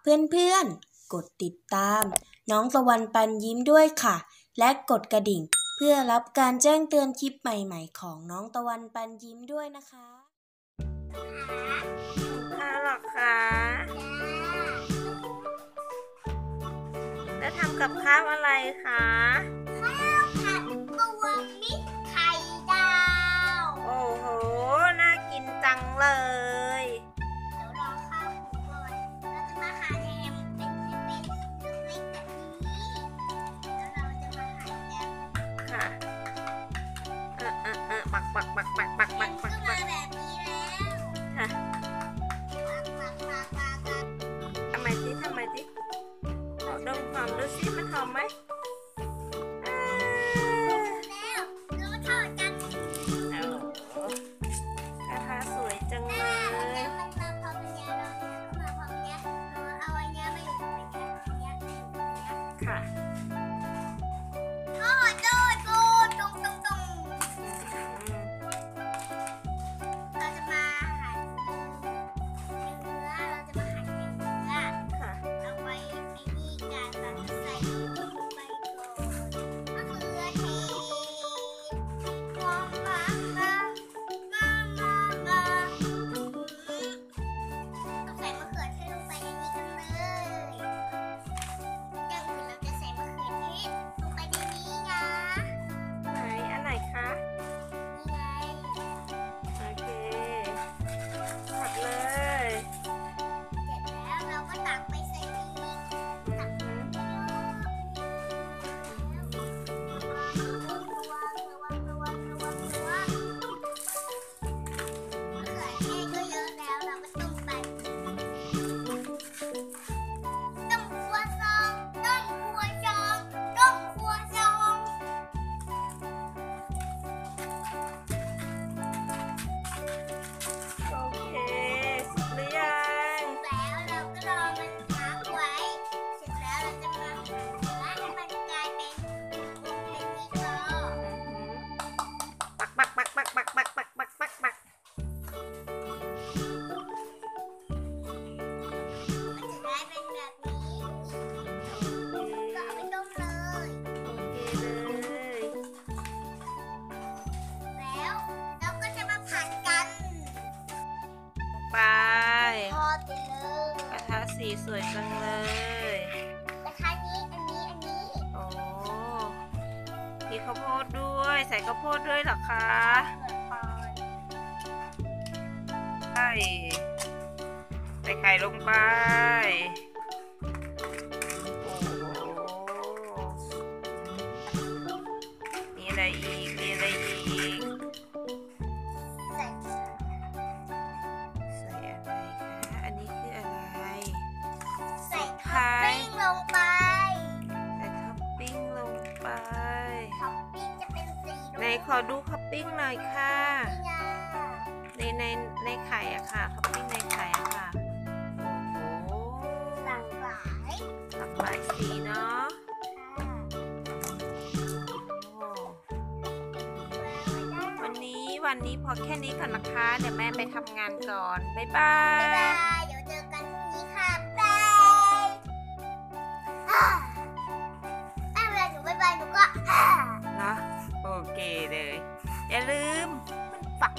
เพื่อนๆ กดติดตาม น้องตะวันปันยิ้มด้วยค่ะ และกดกระดิ่ง เพื่อรับการแจ้งเตือนคลิปใหม่ๆ ของน้องตะวันปันยิ้มด้วยนะคะค่ะหรอกคะแล้วทำกับข้าวอะไรคะ ค่ะเออเออเออปักปักปักปักปักแฮปักมปัก็กมาปักแบบนี้แล้วค่ะปักปักปักปักทำไมสิทำไมสิขอดมหอมดูสิมันหอมไหมอ่า Oh. สีสวยจังเลยกระทะนี้อันนี้อันนี้โอ้มีข้าวโพดด้วย ใส่ข้าวโพดด้วยเหรอคะเผือกปอนใช่ใส่ไข่ลงไปโอ้โหมีอะไรอีก ขอดูท็อปปิ้งหน่อยค่ะในในในไข่อะค่ะท็อปปิ้งในไข่อะค่ะโอ้โหหลากหลายหลากหลายสีเนาะวันนี้วันนี้พอแค่นี้ก่อนนะคะ เดี๋ยวแม่ไปทำงานก่อน บ๊ายบาย 把